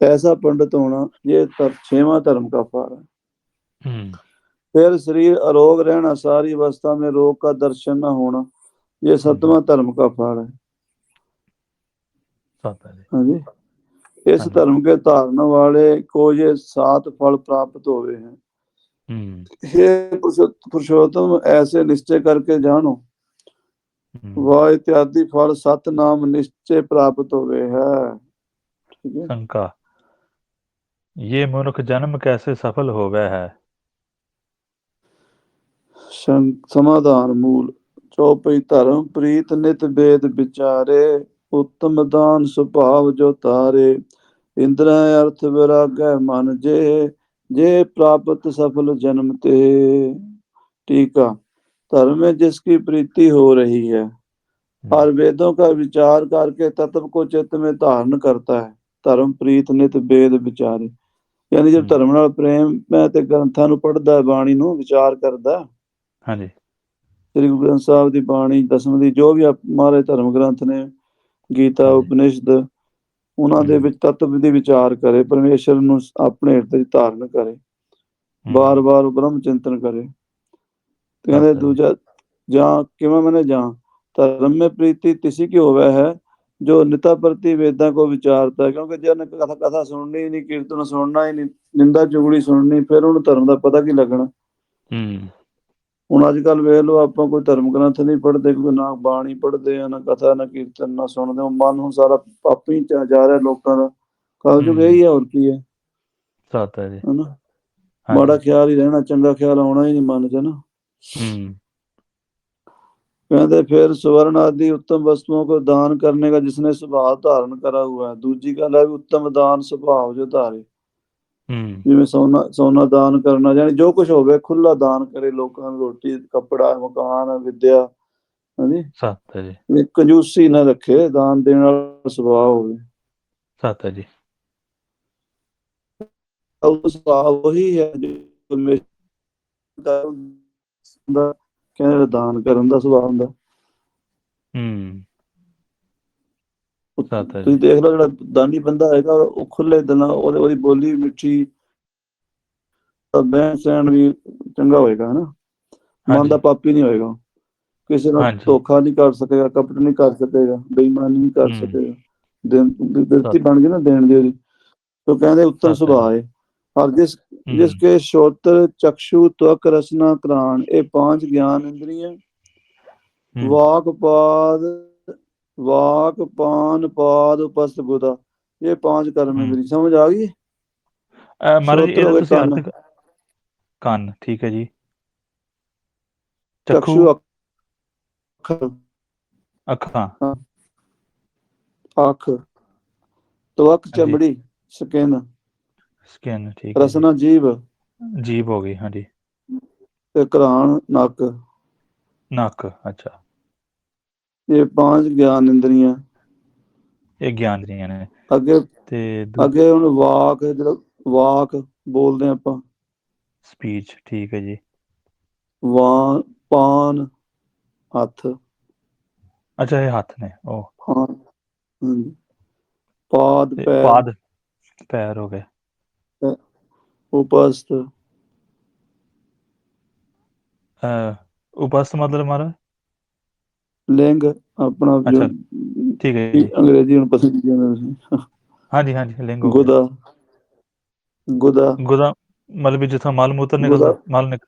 ਐਸਾ ਪੰਡਤ ਹੋਣਾ ਇਹ ਤਾਂ ਛੇਵਾਂ ਧਰਮ ਦਾ ਫਲ ਹੈ हम्म, फिर शरीर अरोग रहना सारी अवस्था में रोग का दर्शन न होना ये सतवां धर्म का फल है सत है ਇਸ ਧਰਮ ਕੇ ਧਾਰਨ ਵਾਲੇ ਕੋ ਜੇ ਸਾਤ ਫਲ ਪ੍ਰਾਪਤ ਹੋਵੇ ਹੈ। ਹਮ ਐਸੇ ਨਿਸ਼ਚੈ ਕਰਕੇ ਜਾਣੋ। ਵਾ ਇਤਿਆਦੀ ਫਲ ਸਤ ਨਾਮ ਨਿਸ਼ਚੈ ਪ੍ਰਾਪਤ ਹੋਵੇ ਹੈ। ਸ਼ੰਕਾ। ਇਹ ਮਨੁੱਖ ਜਨਮ ਕੈਸੇ ਸਫਲ ਹੋਵੇ ਹੈ? ਸਮਾਧਾਨ ਮੂਲ। ਚੌਪਈ ਧਰਮ ਪ੍ਰੀਤ ਨਿਤ ਵੇਦ ਵਿਚਾਰੇ। गया है शं- समाधान मूल चौपई धर्म प्रीत नित वेद विचारे उत्तम दान सुभाव जो तारे इंद्र अर्थ विराग मन जे जे प्राप्त सफल जन्म ते टीका धर्म में जिसकी प्रीति हो रही है और वेदों का विचार करके तत्व को चित्त में धारण करता है ਧਰਮ ਪ੍ਰੀਤ ਨਿਤ ਵੇਦ ਵਿਚਾਰੇ ਯਾਨੀ ਜੇ ਹਮ। ਧਰਮ ਨਾਲ ਪ੍ਰੇਮ ਹੈ ਤੇ ਗ੍ਰੰਥਾਂ ਨੂੰ ਪੜ੍ਹਦਾ ਹੈ, ਬਾਣੀ ਨੂੰ ਵਿਚਾਰ ਕਰਦਾ ਹੈ। हाँ जी ਸ੍ਰੀ ਗੁਰੂ ਗ੍ਰੰਥ ਸਾਹਿਬ ਦੀ ਬਾਣੀ ਦਸਮ ਦੀ ਜੋ ਵੀ ਆਪ- ਮਹਾਰਾਜ ਧਰਮ ਗ੍ਰੰਥ ਨੇ ਗੀਤਾ ਉਪਨਿਸ਼ਦ ਉਹਨਾਂ ਦੇ ਵਿੱਚ ਤਤਵ ਦੇ ਵਿਚਾਰ ਕਰੇ ਪਰਮੇਸ਼ਰ ਨੂੰ ਆਪਣੇ ਹਿਰਦੇ ਵਿੱਚ ਧਾਰਨ ਕਰੇ। ਬਾਰ-ਬਾਰ ਬ੍ਰਹਮ ਚਿੰਤਨ ਕਰੇ। ਤੇ ਕਹਿੰਦੇ ਦੂਜਾ ਜਾਂ ਕਿਵੇਂ ਮਨੇ ਜਾਂ? ਧਰਮ ਮੇ ਪ੍ਰੀਤੀ ਤਿਸੀ ਕੀ ਹੋਵੇ ਹੈ ਜੋ ਨਿਤਾ ਪ੍ਰਤੀ ਵੇਦਾਂ ਕੋ ਵਿਚਾਰਦਾ ਕਿਉਂਕਿ ਜੇ ਉਹਨੇ ਕਥਾ ਕਥਾ ਸੁਣਨੀ ਨਹੀਂ ਕੀਰਤਨ ਸੁਣਨਾ ਹੀ ਨਹੀਂ ਨਿੰਦਾ ਚੁਗਲੀ ਸੁਣਨੀ ਫਿਰ ਉਹਨੂੰ ਧਰਮ ਦਾ ਪਤਾ ਕੀ ਲੱਗਣਾ? ਹੁਣ ਅੱਜ ਕੱਲ ਵੇਖ ਲਓ ਆਪਾਂ ਕੋਈ ਧਰਮ ਗ੍ਰੰਥ ਨਹੀਂ ਪੜ੍ਹਦੇ ਕੋਈ ਨਾ ਬਾਣੀ ਪੜ੍ਹਦੇ ਆ ਨਾ ਕਥਾ ਨਾ ਕੀਰਤਨ ਨਾ ਸੁਣਦੇ। ਆ ਮਨ ਹੁਣ ਸਾਰਾ ਪਾਪੀ ਚ ਜਾ ਰਿਹਾ ਲੋਕਾਂ ਦਾ। ਕਲਯੁਗ ਇਹੀ ਹੈ ਹੋਰ ਕੀ ਹੈ? ਸਤ ਹੈ ਜੀ। ਹਨਾ? ਮਾੜਾ ਖਿਆਲ ਹੀ ਰਹਿਣਾ ਚੰਗਾ ਖਿਆਲ ਆਉਣਾ ਹੀ ਨਹੀਂ ਮਨ ਚ ਨਾ। ਹੂੰ। ਕਹਿੰਦੇ ਫਿਰ ਸਵਰਨ ਆਦਿ ਉੱਤਮ ਵਸਤੂਆਂ ਕੋ ਦਾਨ ਕਰਨੇ ਦਾ ਜਿਸਨੇ ਸੁਭਾਅ ਧਾਰਨ ਕਰਾ ਹੁਆ ਹੈ। ਦੂਜੀ ਗੱਲ ਹੈ ਵੀ ਉੱਤਮ ਦਾਨ ਸੁਭਾਅ ਜੋ ਧਾਰੇ। ਜਿਵੇਂ ਸੋਨਾ ਸੋਨਾ ਦਾਨ ਕਰਨਾ ਯਾਨੀ ਜੋ ਕੁਝ ਹੋਵੇ ਖੁੱਲਾ ਦਾਨ ਕਰੇ ਲੋਕਾਂ ਨੂੰ ਰੋਟੀ ਕੱਪੜਾ ਮਕਾਨ ਵਿਦਿਆ ਹਾਂਜੀ। ਸਤ ਹੈ ਜੀ। ਕੰਜੂਸੀ ਨਾ ਰੱਖੇ ਦਾਨ ਦੇਣ ਵਾਲਾ ਸੁਭਾਅ ਹੋਵੇ। ਸਤ ਜੀ। ਉਹ ਸੁਭਾਅ ਉਹੀ ਹੈ ਜੋ ਦਾ ਕਹਿੰਦੇ ਦਾਨ ਕਰਨ ਦਾ ਸੁਭਾਅ ਹੁੰਦਾ। ਹੂੰ। ਤੁਸੀਂ ਦੇਖ ਲਓ ਜਿਹੜਾ ਦਾਨੀ ਬੰਦਾ ਹੈਗਾ ਉਹ ਖੁੱਲੇ ਦਿਲ ਨਾਲ ਉਹਦੇ ਉਹਦੀ ਬੋਲੀ ਮਿੱਠੀ ਤਾਂ ਬਹਿਣ ਸਹਿਣ ਵੀ ਚੰਗਾ ਹੋਏਗਾ ਹਨਾ? ਮਨ ਦਾ ਪਾਪੀ ਨਹੀਂ ਹੋਏਗਾ। ਕਿਸੇ ਨਾਲ ਧੋਖਾ ਨਹੀਂ ਕਰ ਸਕੇਗਾ ਕਪਟ ਨਹੀਂ ਕਰ ਸਕੇਗਾ ਬੇਈਮਾਨੀ ਨਹੀਂ ਕਰ ਸਕੇਗਾ। ਦਿਨ ਬਿਰਤੀ ਬਣ ਗਈ ਨਾ ਦੇਣ ਦੀ ਉਹਦੀ। ਤੋ ਕਹਿੰਦੇ ਉੱਤਮ ਸੁਭਾਅ ਹੈ। ਹਰ ਜਿਸ ਜਿਸ ਕੇ ਸ਼ੋਤਰ ਚਕਸ਼ੂ ਤਵਕ ਰਸਨਾ ਕਰਾਣ ਇਹ ਪੰਜ ਗਿਆਨ ਇੰਦਰੀਆਂ। ਵਾਕ ਪਾਦ ਵਾਕ ਪਾਨ ਪਾਦ ਉਪਸਗੁਦਾ ਇਹ ਪੰਜ ਕਰਮ ਹੈ। ਮੇਰੀ। ਸਮਝ ਆ ਗਈ? ਮਹਾਰਾਜ ਇਹ ਤੁਸੀਂ ਅਰਥ ਕੰਨ ਠੀਕ ਹੈ ਜੀ। ਚਖੂ ਅੱਖਾਂ। ਅੱਖ। ਤਵਕ ਚਮੜੀ ਸਕਿਨ। ਸਕਿਨ ਠੀਕ ਰਸਨਾ ਜੀਵ। ਜੀਵ ਹੋ ਗਈ ਹਾਂਜੀ। ਤੇ ਕਰਾਣ ਨੱਕ। ਨੱਕ ਅੱਛਾ। ਇਹ ਪੰਜ ਗਿਆਨ ਇੰਦਰੀਆਂ। ਇਹ ਗਿਆਨ ਇੰਦਰੀਆਂ ਨੇ। ਅੱਗੇ ਤੇ ਅੱਗੇ ਹੁਣ ਵਾਕ ਜਿਹੜਾ ਵਾਕ ਬੋਲਦੇ ਆਪਾਂ। ਸਪੀਚ ਠੀਕ ਹੈ ਜੀ। ਵਾਂ ਪਾਨ ਹੱਥ। ਅੱਛਾ ਇਹ ਹੱਥ ਨੇ। ਉਹ ਹਾਂ ਪਾਦ ਪੈਰ। ਪਾਦ ਪੈਰ ਹੋ ਗਏ। ਉਪਸਤ ਅ ਉਪਸਤ ਮਤਲਬ ਮਾਰਾ? ਲਿੰਗ ਆਪਣਾ ਜੋ ਠੀਕ ਹੈ ਜੀ। ਅੰਗਰੇਜ਼ੀ ਨੂੰ ਪਸੰਦ ਕਰਦੇ ਹਾਂਜੀ ਹਾਂਜੀ ਲਿੰਗ ਗੁਦਾ। ਗੁਦਾ। ਗੁਦਾ ਮਤਲਬ ਵੀ ਜਿੱਥੋਂ ਮਾਲ ਮੂਤਰ ਨਿਕਲਦਾ ਮਾਲ ਨਿਕਲ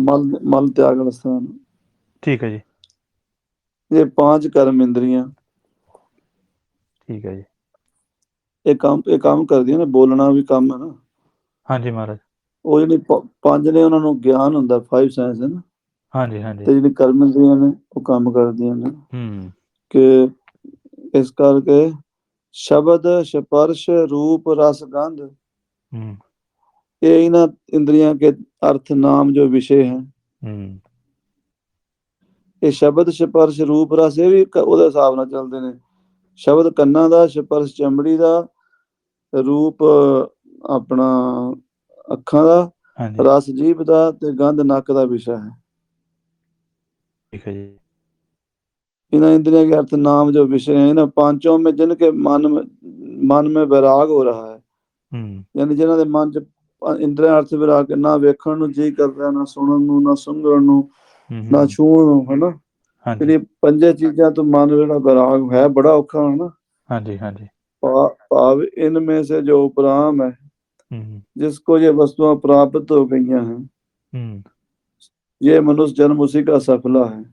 ਮਲ ਮਲ ਤਿਆਗਣ ਸਥਾਨ। ਠੀਕ ਹੈ ਜੀ। ਇਹ ਪੰਜ ਕਰਮ ਇੰਦਰੀਆਂ। ਠੀਕ ਹੈ ਜੀ। ਇਹ ਕੰਮ ਇਹ ਕੰਮ ਕਰਦੀਆਂ ਨੇ ਬੋਲਣਾ ਵੀ ਕੰਮ ਹੈ ਨਾ। ਹਾਂਜੀ ਮਹਾਰਾਜ। ਉਹ ਜਿਹੜੇ ਪੰਜ ਨੇ ਉਹਨਾਂ ਨੂੰ ਗਿਆਨ ਹੁੰਦਾ ਫਾਈਵ ਸੈਂਸ ਹੈ ਨਾ। ਹਾਂਜੀ ਹਾਂਜੀ ਤੇ ਜਿਹੜੀ ਕਰਮ ਇੰਦਰੀਆਂ ਨੇ ਉਹ ਕੰਮ ਕਰਦੀਆਂ ਨੇ ਹੂੰ ਕਿ ਇਸ ਕਰਕੇ ਸ਼ਬਦ ਸਪਰਸ਼ ਰੂਪ ਰਸ ਗੰਧ ਹੂੰ ये इन इंद्रियों के अर्थ नाम जो विषय हैं ਹੂੰ ਇਹ ਸ਼ਬਦ ਸਪਰਸ਼ ਰੂਪ ਰਸ ਇਹ ਵੀ ਕ- ਉਹਦੇ ਹਿਸਾਬ ਨਾਲ ਚੱਲਦੇ ਨੇ ਸ਼ਬਦ ਕੰਨਾਂ ਦਾ ਸਪਰਸ਼ ਚਮੜੀ ਦਾ ਰੂਪ ਆਪਣਾ ਅੱਖਾਂ ਦਾ ਹਾਂਜੀ ਰਸ ਜੀਭ ਦਾ ਤੇ ਗੰਧ ਨੱਕ ਦਾ ਵਿਸ਼ਾ ਹੈ ਠੀਕ ਹੈ ਜੀ इन इंद्रियों के अर्थ नाम जो विषय हैं इन पांचों में जिनके मन में मन में वैराग हो रहा है ਹੂੰ ਯਾਨੀ ਜਿਨ੍ਹਾਂ ਦੇ ਮਨ ਚ ਪ- ਇੰਦਰੀਆਂ ਅਰਥ ਵਿਰਾਗ ਕੇ ਨਾ ਵੇਖਣ ਨੂੰ ਜੀ ਕਰਦਾ ਨਾ ਸੁਣਨ ਨੂੰ ਨਾ ਸੁੰਘਣ ਨੂੰ ਹੂੰ, ਨਾ ਹੂੰ ਛੂਹਣ ਨੂੰ ਹਨਾ ਹਾਂਜੀ ਜਿਹੜੀ ਪੰਜੇ ਚੀਜ਼ਾਂ ਤੋਂ ਮਨ ਜਿਹੜਾ ਵਿਰਾਗ ਹੈ ਬੜਾ ਔਖਾ ਹੋਣਾ ਹਾਂਜੀ ਹਾਂਜੀ भा- भाव इनमें से जो उपराम है ਹੂੰ जिसको ये वस्तुएं प्राप्त हो गई हैं ਹੂੰ ये मनुष्य जन्म उसी का सफला है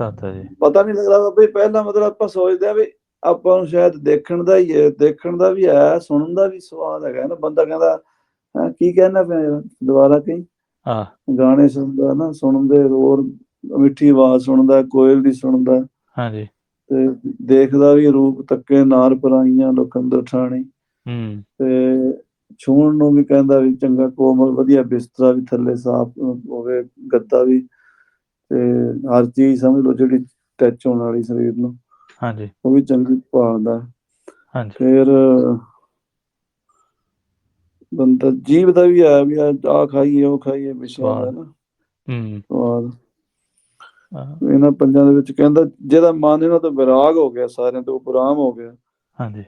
ਸਤ ਹੈ ਜੀ ਪਤਾ ਨਹੀਂ ਲੱਗਦਾ ਵੀ ਪਹਿਲਾਂ ਮਤਲਬ ਆਪਾਂ ਸੋਚਦੇ ਆ ਵੀ ਆਪਾਂ ਨੂੰ ਸ਼ਾਇਦ ਦੇਖਣ ਦਾ ਹੀ ਹੈ ਦੇਖਣ ਦਾ ਵੀ ਹੈ ਸੁਣਨ ਦਾ ਵੀ ਸਵਾਦ ਹੈਗਾ ਨਾ ਬੰਦਾ ਕਹਿੰਦਾ ਹੈਂ, ਕੀ ਕਹਿਣਾ ਪਿਆ ਯਾਰ? ਦੁਬਾਰਾ ਕਹੀਂ ਆ ਗਾਣੇ ਸੁਣਦਾ ਨਾ ਸੁਣਦੇ ਹੋਰ ਮਿੱਠੀ ਆਵਾਜ਼ ਸੁਣਦਾ ਕੋਇਲ ਦੀ ਸੁਣਦਾ ਹਾਂਜੀ ਤੇ ਦੇਖਦਾ ਵੀ ਰੂਪ ਤੱਕੇ ਨਾਰ ਪਰਾਈਆਂ ਲੋਕੰਦਰ ਠਾਣੀ ਹੂੰ ਤੇ ਛੂਹਣ ਨੂੰ ਵੀ ਕਹਿੰਦਾ ਵੀ ਚੰਗਾ ਕੋਮਲ ਵਧੀਆ ਬਿਸਤਰਾ ਵੀ ਥੱਲੇ ਸਾਫ਼ ਹੋਵੇ ਗੱਦਾ ਵੀ। ਤੇ ਹਰ ਚੀਜ਼ ਸਮਝ ਲਓ ਜਿਹੜੀ ਟੱਚ ਹੋਣ ਵਾਲੀ ਸਰੀਰ ਨੂੰ। ਹਾਂਜੀ। ਉਹ ਵੀ ਚੰਗੀ ਭਾਲਦਾ। ਹਾਂਜੀ। ਫਿਰ ਬੰਦਾ ਜੀਵ ਦਾ ਵੀ ਆ ਵੀ ਆ ਖਾਈਏ ਉਹ ਖਾਈਏ ਵਿਸ਼ਾ ਦਾ ਨਾ। ਹੂੰ। ਸਵਾਦ। ਇਹਨਾਂ ਪੰਜਾਂ ਦੇ ਵਿੱਚ ਕਹਿੰਦਾ ਜਿਹਦਾ ਮਨ ਇਹਨਾਂ ਤੋਂ ਵਿਰਾਗ ਹੋ ਗਿਆ ਸਾਰਿਆਂ ਤੋਂ ਉਪਰਾਮ ਹੋ ਗਿਆ। ਹਾਂਜੀ।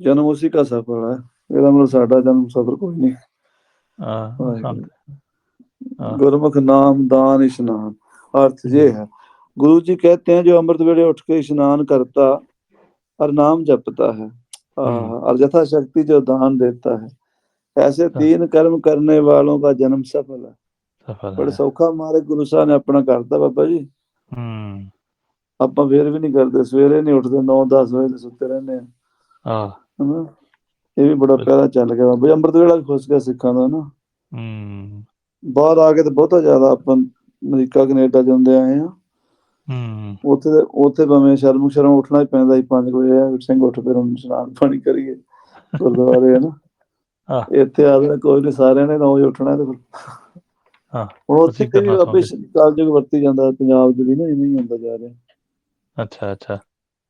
ਜਨਮ ਉਸੇ ਦਾ ਸਫਲ ਹੈ। ਇਹਦਾ ਮਤਲਬ ਸਾਡਾ ਜਨਮ ਸਫਲ ਕੋਈ ਨਹੀਂ ਆ ਵਾਹਿਗੁਰੂ। ਸੰਤ हाँ। गुरमुख नाम दान स्नान अर्थ ये है गुरु जी कहते हैं जो अमृत वेले उठ के स्नान करता और नाम जपता है आह, हम्म। और यथाशक्ति जो दान देता है ऐसे हाँ। तीन कर्म करने वालों का जन्म सफल है ਸਫਲ बड़े ਹੈ सौखा हमारे गुरु साहब ने अपना करता बाबा जी ਹੂੰ ਆਪਾਂ ਫੇਰ ਵੀ ਨਹੀਂ ਕਰਦੇ ਸਵੇਰੇ ਨਹੀਂ ਉੱਠਦੇ 9-10 ਵਜੇ ਤੇ ਸੁੱਤੇ ਰਹਿੰਦੇ ਆ ਆ ਹਨਾ ਇਹ ਵੀ ਬੜਾ ਪਿਆਰਾ ਚੱਲ ਗਿਆ ਬਈ ਅੰਮ੍ਰਿਤ ਵੇਲਾ ਵੀ ਖੁੱਸ ਗਿਆ ਸਿੱਖਾਂ ਦਾ ਨਾ। ਹੂੰ। ਬਾਹਰ ਆ ਕੇ ਤੇ ਬਹੁਤਾ ਜ਼ਿਆਦਾ ਆਪਾਂ ਅਮਰੀਕਾ ਕੈਨੇਡਾ ਜਾਂਦੇ ਆਏ ਆ ਹੂੰ। ਉੱਥੇ ਉੱਥੇ ਭਾਵੇਂ ਸ਼ਰਮ ਸ਼ਰਮ ਉੱਠਣਾ ਹੀ ਪੈਂਦਾ ਸੀ 5 ਵਜੇ ਆ ਸਿੰਘ ਉੱਠ ਫਿਰ ਹੁਣ ਇਸ਼ਨਾਨ ਪਾਣੀ ਕਰੀਏ ਗੁਰਦੁਆਰੇ ਹੈ ਨਾ। ਇੱਥੇ ਆ ਕੇ ਕੋਈ ਨਹੀਂ ਸਾਰਿਆਂ ਨੇ 9 ਵਜੇ ਉੱਠਣਾ ਤੇ ਫਿਰ। ਹਾਂ, ਹੁਣ ਉੱਥੇ ਵੀ ਆਪੇ ਕਾਲਜੁਗ ਵਰਤੀ ਜਾਂਦਾ ਪੰਜਾਬ 'ਚ ਵੀ ਨਾ ਇਵੇਂ ਹੀ ਹੁੰਦਾ ਜਾ ਰਿਹਾ। ਅੱਛਾ ਅੱਛਾ।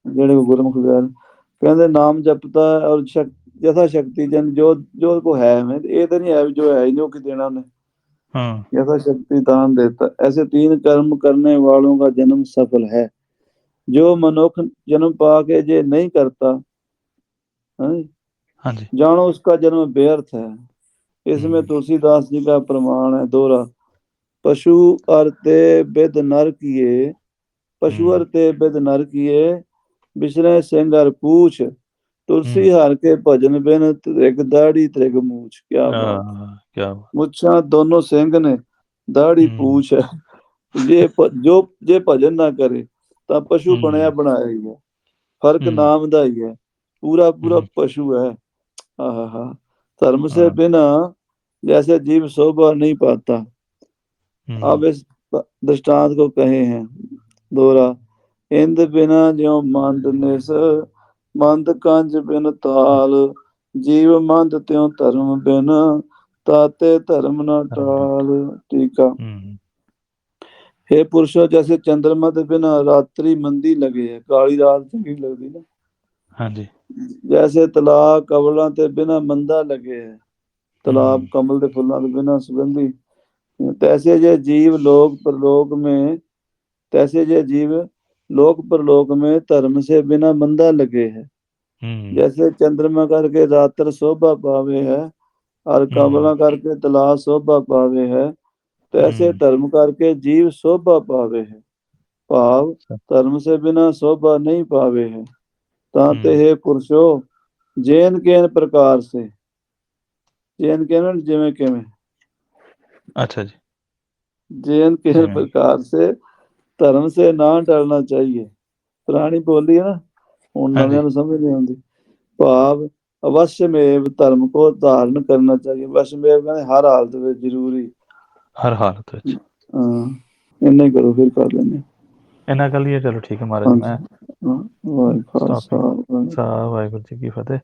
ਜਿਹੜੇ ਗੁਰਮੁਖ ਗਿਆਨ ਕਹਿੰਦੇ ਨਾਮ ਜਪਤਾ ਹੈ ਔਰ ਸ਼ਕ ਯਥਾ ਸ਼ਕਤੀ ਜਨ ਜੋ ਜੋ ਕੋ ਹੈ ਮੈਂ ਇਹ ਤਾਂ ਨਹੀਂ ਹੈ ਜੋ ਹੈ ਇਹਨੂੰ ਕਿ ਦੇਣਾ ਨੇ ਹਾਂ। ਯਥਾ ਸ਼ਕਤੀ ਦਾਨ ਦੇਤਾ। ਐਸੇ ਤੀਨ ਕਰਮ ਕਰਨੇ ਵਾਲੋਂ ਦਾ ਜਨਮ ਸਫਲ ਹੈ। ਜੋ ਮਨੁੱਖ ਜਨਮ ਪਾ ਕੇ ਜੇ ਨਹੀਂ ਕਰਤਾ ਹਾਂਜੀ। ਜਾਣੋ ਉਸका ਜਨਮ ਬੇਅਰਥ ਹੈ। ਇਸ ਵਿੱਚ ਤੁਲਸੀਦਾਸ ਜੀ ਦਾ ਪ੍ਰਮਾਣ ਹੈ ਦੋਹਰਾ। ਪਸ਼ੂ ਅਰਤੇ ਬਿਦ ਨਰ ਕੀਏ ਪਸ਼ੂ ਅਰਤੇ ਬਿਦ ਨਰ ਕੀਏ ਬਿਸਰੇ ਸਿੰਘਰ ਪੂਛ अर पूछ तुलसी हम्म। हर के भजन बिन त्रिग दाढ़ी त्रिग मूछ क्या बात ਆਹ, ਕਿਆ ਬਾਤ ਮੁੱਛਾਂ ਦੋਨੋਂ ਸਿੰਘ ਨੇ ਦਾੜੀ ਹਮ। ਪੂਛ ਹੈ ਜੇ ਭ- ਜੋ ਜੇ ਭਜਨ ਨਾ ਕਰੇ ਤਾਂ ਪਸ਼ੂ ਹਮ। ਬਣਿਆ ਬਣਾਇਆ ਹੀ ਹੈ ਫਰਕ ਹਮ। ਨਾਮ ਦਾ ਹੀ ਹੈ ਪੂਰਾ ਪੂਰਾ ਹਮ। ਪਸ਼ੂ है आहा धर्म से हाँ। बिना जैसे जीव शोभा नहीं पाता हम्म, अब इस प- दृष्टांत को कहे हैं दोहरा इंद बिना ज्यो मंद निस मंद कंज बिन ताल जीव मंद त्यों धर्म बिन ताते धर्म न टाल टीका हम्म, हे पुरुषों जैसे चंद्रमा के बिना रात्रि मंदी लगे है काली रात चंगी लगती ना ਹਾਂਜੀ जैसे तलाब कमलों ते बिना मंदा लगे है तालाब हम्म। कमल के फूलों के बिना सुगंधी तैसे जे जीव लोक परलोक में तैसे जे जीव लोक परलोक में धर्म से बिना बंदा लगे है जैसे चंद्रमा करके रात्र शोभा पावे है और कमला करके तलाश शोभा पावे है तो ऐसे धर्म करके जीव शोभा पावे है ਭਾਵ ਧਰਮ ਸੇ ਬਿਨਾ ਸੋਭਾ ਨਹੀਂ ਪਾਵੇ ਹੈ ਤਾਂ ਤੇ ਹੈ ਪੁਰਸ਼ੋ ਜੇਨ ਕੇਨ ਪ੍ਰਕਾਰ ਸੇ ਜੇਨ ਕੇਨ ਜਿਵੇਂ ਕਿਵੇਂ ਅੱਛਾ ਜੀ ਜੇਨ ਕੇਨ ਪ੍ਰਕਾਰ ਸੇ ਧਰਮ ਸੇ ਨਾ ਡਰਨਾ ਚਾਹੀਏ। ਪੁਰਾਣੀ ਬੋਲੀ ਹੈ ਨਾ ਹੁਣ ਨਵਿਆਂ ਨੂੰ ਸਮਝ ਨਹੀਂ ਆਉਂਦੀ। ਭਾਵ ਅਵਸ਼ਯਮੇਵ ਧਰਮ ਕੋ ਧਾਰਨ ਕਰਨਾ ਚਾਹੀਏ। ਵਸ਼ਮੇਵ ਕਹਿੰਦੇ ਹਰ ਹਾਲਤ ਵਿੱਚ ਜ਼ਰੂਰੀ। ਹਰ ਹਾਲਤ ਵਿੱਚ। ਹਾਂ ਇੰਨੇ ਕਰੋ ਫਿਰ ਕਰ ਲੈਣੇ ਇਹਨਾਂ ਗੱਲ ਹੀ ਚਲੋ ਠੀਕ ਹੈ ਮਹਾਰਾਜ ਮੈਂ ਵਾਹਿਗੁਰੂ ਸਾਹਿਬ ਵਾਹਿਗੁਰੂ ਜੀ ਕੀ ਫਤਿਹ।